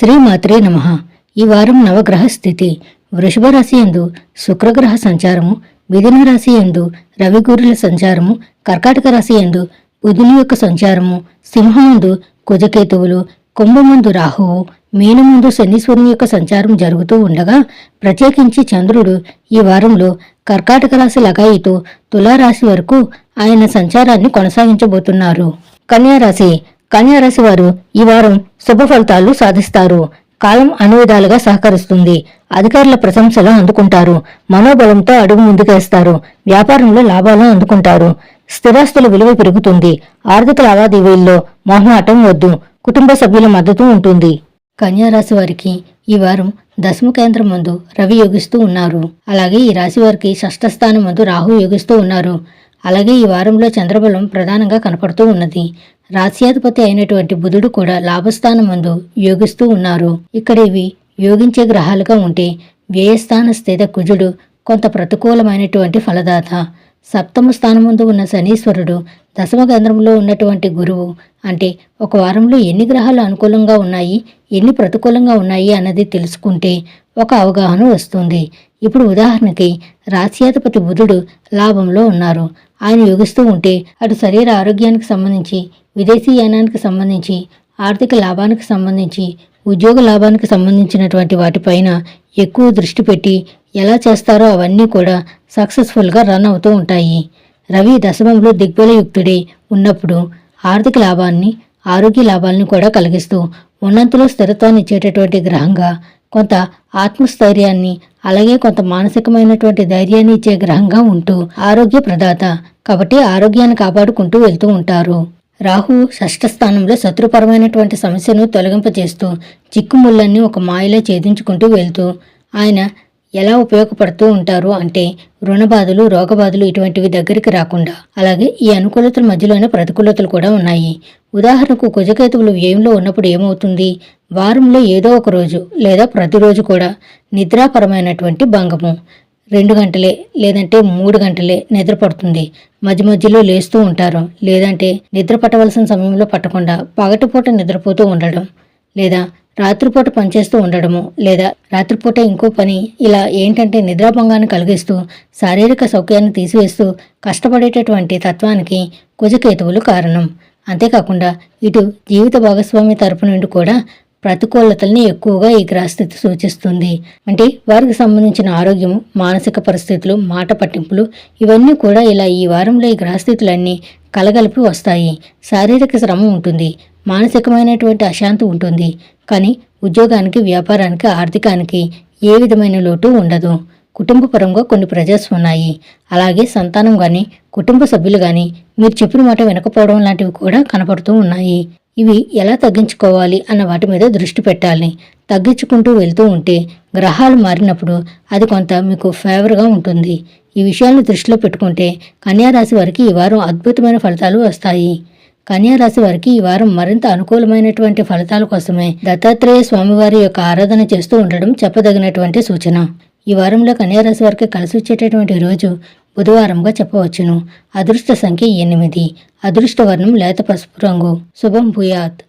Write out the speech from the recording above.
శ్రీమాత్రే నమ. ఈ వారం నవగ్రహ స్థితి. వృషభ రాశి ఎందు శుక్రగ్రహ సంచారము మిథున రాశి ఎందు రవిగూరుల సంచారము కర్కాటక రాశి ఎందు బుధుని యొక్క సంచారము సింహముందు కుజకేతువులు కుంభముందు రాహువు మీనముందు శనీశ్వరుని యొక్క సంచారం జరుగుతూ ఉండగా ప్రత్యేకించి చంద్రుడు ఈ వారంలో కర్కాటక రాశి లగాయితో తులారాశి వరకు ఆయన సంచారాన్ని కొనసాగించబోతున్నారు. కన్యారాశి కన్యారాశి వారు ఈ వారం శుభ ఫలితాలు సాధిస్తారు. కాలం అన్ని విధాలుగా సహకరిస్తుంది. అధికారుల ప్రశంసలు అందుకుంటారు. మనోబలంతో అడుగు ముందుకేస్తారు. వ్యాపారంలో లాభాలు అందుకుంటారు. స్థిరాస్తుల విలువ పెరుగుతుంది. ఆర్థిక లావాదేవీల్లో మొహమాటం వద్దు. కుటుంబ సభ్యుల మద్దతు ఉంటుంది. కన్యారాశి వారికి ఈ వారం దశమ కేంద్రం మందు రవి యోగిస్తూ ఉన్నారు. అలాగే ఈ రాశి వారికి షష్ఠ స్థానం మందు రాహు యోగిస్తూ ఉన్నారు. అలాగే ఈ వారంలో చంద్రబలం ప్రధానంగా కనపడుతూ ఉన్నది. రాశ్యాధిపతి అయినటువంటి బుధుడు కూడా లాభస్థానం ముందు యోగిస్తూ ఉన్నారు. ఇక్కడ ఇవి యోగించే గ్రహాలుగా ఉంటే వ్యయస్థాన స్థిత కుజుడు కొంత ప్రతికూలమైనటువంటి ఫలదాత. సప్తమ స్థానముందు ఉన్న శనీశ్వరుడు దశమ గంధ్రంలో ఉన్నటువంటి గురువు. అంటే ఒక వారంలో ఎన్ని గ్రహాలు అనుకూలంగా ఉన్నాయి ఎన్ని ప్రతికూలంగా ఉన్నాయి అన్నది తెలుసుకుంటే ఒక అవగాహన వస్తుంది. ఇప్పుడు ఉదాహరణకి రాశ్యాధిపతి బుధుడు లాభంలో ఉన్నారు. ఆయన యోగిస్తూ ఉంటే అటు శరీర ఆరోగ్యానికి సంబంధించి విదేశీ యానానికి సంబంధించి ఆర్థిక లాభానికి సంబంధించి ఉద్యోగ లాభానికి సంబంధించినటువంటి వాటిపైన ఎక్కువ దృష్టి పెట్టి ఎలా చేస్తారో అవన్నీ కూడా సక్సెస్ఫుల్గా రన్ అవుతూ ఉంటాయి. రవి దశమంలో దిగ్బలయుక్తుడై ఉన్నప్పుడు ఆర్థిక లాభాన్ని ఆరోగ్య లాభాలను కూడా కలిగిస్తూ ఉన్నంతలో స్థిరత్వాన్ని ఇచ్చేటటువంటి గ్రహంగా కొంత ఆత్మస్థైర్యాన్ని అలాగే కొంత మానసికమైనటువంటి ధైర్యాన్ని ఇచ్చే గ్రహంగా ఉంటూ ఆరోగ్య ప్రదాత కాబట్టి ఆరోగ్యాన్ని కాపాడుకుంటూ వెళ్తూ ఉంటారు. రాహు షష్ఠ స్థానంలో శత్రుపరమైనటువంటి సమస్యను తొలగింపజేస్తూ చిక్కుముళ్ళన్నీ ఒక మాయలో ఛేదించుకుంటూ వెళ్తూ ఆయన ఎలా ఉపయోగపడుతూ ఉంటారు అంటే రుణబాధలు రోగబాధలు ఇటువంటివి దగ్గరికి రాకుండా అలాగే ఈ అనుకూలతల మధ్యలోనే ప్రతికూలతలు కూడా ఉన్నాయి. ఉదాహరణకు కుజకేతువులు వ్యయంలో ఉన్నప్పుడు ఏమవుతుంది? వారంలో ఏదో ఒక రోజు లేదా ప్రతిరోజు కూడా నిద్రాపరమైనటువంటి భంగము. రెండు గంటలే లేదంటే మూడు గంటలే నిద్ర పడుతుంది. మధ్య మధ్యలో లేస్తూ ఉంటారు. లేదంటే నిద్ర పట్టవలసిన సమయంలో పట్టకుండా పగటిపూట నిద్రపోతూ ఉండడం లేదా రాత్రిపూట పనిచేస్తూ ఉండడము లేదా రాత్రిపూట ఇంకో పని ఇలా ఏంటంటే నిద్రాభంగాన్ని కలిగిస్తూ శారీరక సౌఖ్యాన్ని తీసివేస్తూ కష్టపడేటటువంటి తత్వానికి కుజకేతువులు కారణం. అంతేకాకుండా ఇటు జీవిత భాగస్వామి తరపు నుండి కూడా ప్రతికూలతల్ని ఎక్కువగా ఈ గ్రహస్థితి సూచిస్తుంది. అంటే వారికి సంబంధించిన ఆరోగ్యం మానసిక పరిస్థితులు మాట పట్టింపులు ఇవన్నీ కూడా ఇలా ఈ వారంలో ఈ గ్రహస్థితులన్నీ కలగలిపి వస్తాయి. శారీరక శ్రమ ఉంటుంది మానసికమైనటువంటి అశాంతి ఉంటుంది. కానీ ఉద్యోగానికి వ్యాపారానికి ఆర్థికానికి ఏ విధమైన లోటు ఉండదు. కుటుంబపరంగా కొన్ని ప్రెజర్స్ ఉన్నాయి. అలాగే సంతానం కానీ కుటుంబ సభ్యులు కానీ మీరు చెప్పిన మాట వినకపోవడం లాంటివి కూడా కనపడుతూ ఉన్నాయి. ఇవి ఎలా తగ్గించుకోవాలి అన్న వాటి మీద దృష్టి పెట్టాలి. తగ్గించుకుంటూ వెళ్తూ ఉంటే గ్రహాలు మారినప్పుడు అది కొంత మీకు ఫేవర్గా ఉంటుంది. ఈ విషయాలను దృష్టిలో పెట్టుకుంటే కన్యారాశి వారికి ఈ వారం అద్భుతమైన ఫలితాలు వస్తాయి. కన్యారాశి వారికి ఈ వారం మరింత అనుకూలమైనటువంటి ఫలితాల కోసమే దత్తాత్రేయ స్వామివారి యొక్క ఆరాధన చేస్తూ ఉండడం చెప్పదగినటువంటి సూచన. ఈ వారంలో కన్యారాశి వారికి కలిసి వచ్చేటటువంటి రోజు బుధవారంగా చెప్పవచ్చును. అదృష్ట సంఖ్య ఎనిమిది. అదృష్ట వర్ణం లేత పసుపు రంగు. శుభం భూయాత్.